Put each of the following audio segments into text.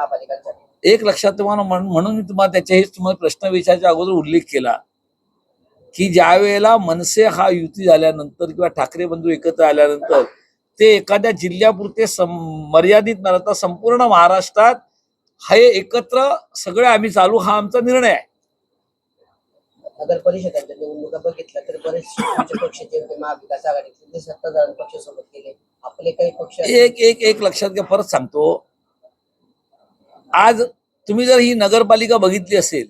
महापालिकांसाठी एक लक्षात तुम्हाला म्हण- म्हणून मी तुम्हाला त्याच्या हेच तुम्हाला प्रश्न विचारायच्या अगोदर उल्लेख केला. की ज्या वेळेला मनसे हा युती झाल्यानंतर किंवा ठाकरे बंधू एकत्र आल्यानंतर ते एखाद्या जिल्ह्यापुरते मर्यादित न राहता संपूर्ण महाराष्ट्रात हे एकत्र सगळे आम्ही चालू हा आमचा निर्णय आहे. नगर परिषदांच्या निवडणुका बघितल्या तर तुमचे पक्ष जे महाविकास सत्ताधारण पक्षासोबत गेले. आपले काही पक्ष एक एक एक लक्षात घ्या परत सांगतो. आज तुम्ही जर ही नगरपालिका बघितली असेल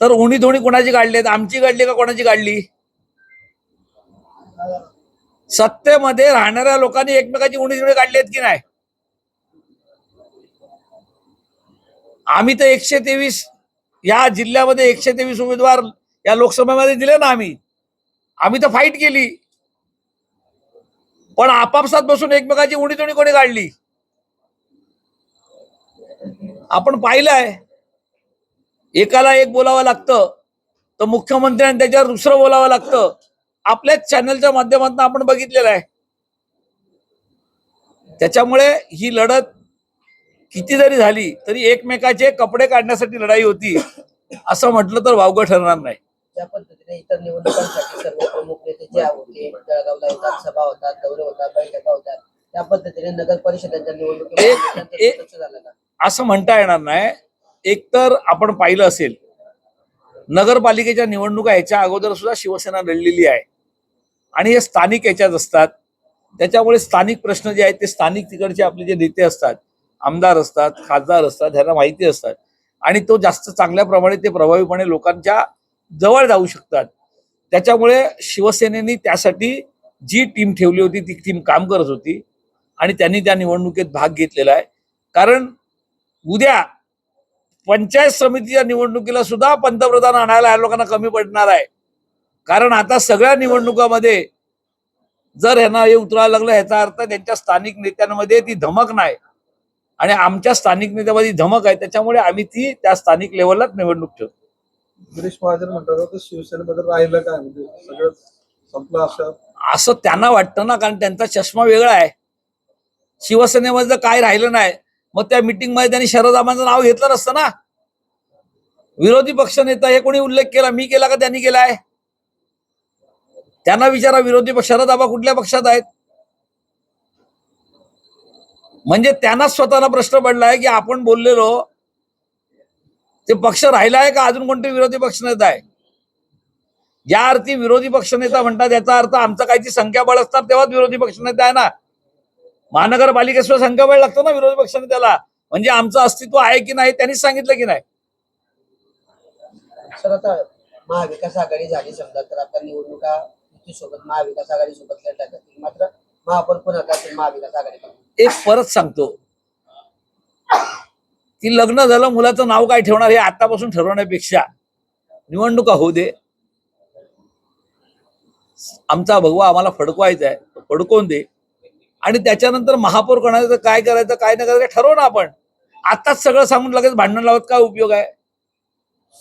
तर उणी धोणी कोणाची काढली आहेत आमची काढली का कोणाची काढली? सत्तेमध्ये राहणाऱ्या लोकांनी एकमेकाची उणी धोणी काढली आहेत की नाही? आम्ही तर एकशे तेवीस या जिल्ह्यामध्ये एकशे तेवीस उमेदवार या लोकसभेमध्ये दिले ना आम्ही. आम्ही तर फाईट केली. पण आपापसात बसून एकमेकाची उणी तुणी कोणी काढली? आपण पाहिलंय. एकाला एक बोलावं लागतं तर मुख्यमंत्र्यांनी त्याच्यावर दुसरं बोलावं लागतं. आपल्याच चॅनलच्या माध्यमातून आपण बघितलेलं आहे. त्याच्यामुळे ही लढत किती जरी झाली तरी एकमेकाचे कपडे काढण्यासाठी लढाई होती. असं म्हटलं तर वावगं ठरणार नाही. ज्या पद्धतीने इतर निवडणुकांसाठी सर्व प्रमुख नेते जे होते जळगावला येतात सभा होतात दौरे होतात बैठका होतात त्या पद्धतीने नगर परिषदांच्या दुर्लक्ष झालं का असं म्हणता येणार नाही. एकतर आपण पाहिलं असेल नगरपालिकेच्या निवडणुका याच्या अगोदर सुद्धा शिवसेना लढलेली आहे. आणि हे स्थानिक याच्यात असतात. त्याच्यामुळे स्थानिक प्रश्न जे आहेत ते स्थानिक तिकडचे आपले जे नेते असतात आमदार असतात खासदार असतात ह्यांना माहिती असतात. आणि तो जास्त चांगल्या प्रमाणे ते प्रभावीपणे लोकांच्या जवळ जाऊ शकतात. त्याच्यामुळे शिवसेनेने त्यासाठी जी टीम ठेवली होती ती टीम काम करत होती. आणि त्यांनी त्या निवडणुकीत भाग घेतलेला आहे. कारण उद्या पंचायत समितीच्या निवडणुकीला सुद्धा पंतप्रधान आणायला या लोकांना कमी पडणार आहे. कारण आता सगळ्या निवडणुकामध्ये जर ह्यांना हे उतरायला लागलं ह्याचा अर्थ त्यांच्या स्थानिक नेत्यांमध्ये ती धमक नाही. आणि आमच्या स्थानिक नेत्यामध्ये धमक आहे त्याच्यामुळे आम्ही ती त्या स्थानिक लेवललाच निवडणूक ठेवतो. गिरीश महाजन म्हणतात शिवसेनेमध्ये राहिलं काय? म्हणजे सगळं संपलं असं. असं त्यांना वाटतं ना कारण त्यांचा चष्मा वेगळा आहे. शिवसेनेमध्ये काय राहिलं नाही. मग त्या मिटिंगमध्ये त्यांनी शरद आबांचं नाव घेतलं नसतं ना? विरोधी पक्ष नेता हे कोणी उल्लेख केला? मी केला का? त्यांनी केलाय. त्यांना विचारा विरोधी पक्ष शरद आबा कुठल्या पक्षात आहेत? म्हणजे त्यांनाच स्वतःला प्रश्न पडलाय की आपण बोललेलो ते पक्ष राहिला आहे का? अजून कोणते विरोधी पक्ष नेता आहे ज्या अर्थी विरोधी पक्षनेता म्हणतात याचा अर्थ आमचं काहीची संख्याबळ असतात तेव्हाच विरोधी पक्षनेता आहे ना? महानगरपालिकेशिवाय संख्याबळ लागतं ना विरोधी पक्षनेत्याला म्हणजे आमचं अस्तित्व आहे की नाही त्यांनीच सांगितलं की नाही? सर आता महाविकास आघाडी झाली समजा तर आता निवडणुका सोबत महाविकास आघाडी सोबत मात्र महापौर पुन्हा महाविकास आघाडी एक परत सांगतो. की लग्न झालं मुलाचं नाव काय ठेवणार हे आतापासून ठरवण्यापेक्षा निवडणुका होऊ दे. आमचा भगवा आम्हाला फडकवायचा आहे तो फडकवून दे. आणि त्याच्यानंतर महापौर कोणाचं काय करायचं काय नाही करायचं ठरवू ना आपण. आताच सगळं सांगून लगेच भांडण लावत काय उपयोग आहे?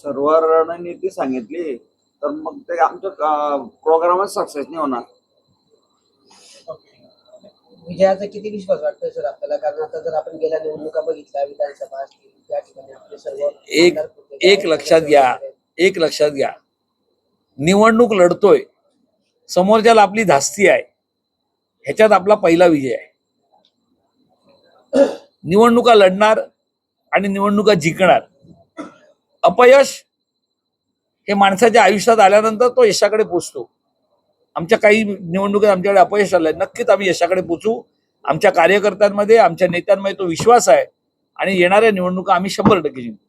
सर्व रणनीती सांगितली तर मग ते आमचं प्रोग्रामच सक्सेस नाही होणार. विजयाचा किती विश्वास वाटतोय सर आपल्याला? कारण आता जर आपण गेल्या निवडणुका बघितल्या विधानसभा असतील त्या ठिकाणी आपले सर्व एक आमदार होते, एक लक्षात घ्या. एक लक्षात घ्या. निवडणूक लढतोय. समोरच्याला आपली धास्ती आहे. ह्याच्यात आपला पहिला विजय आहे. निवडणुका लढणार आणि निवडणुका जिंकणार. अपयश हे माणसाच्या आयुष्यात आल्यानंतर तो यशाकडे पोचतो. आमच्या काही निवडणुकीत आमच्याकडे अपयश आलंय. नक्कीच आम्ही यशाकडे पोचू. आमच्या कार्यकर्त्यांमध्ये आमच्या नेत्यांमध्ये तो विश्वास आहे. आणि येणाऱ्या निवडणुका आम्ही शंभर टक्के जिंकू.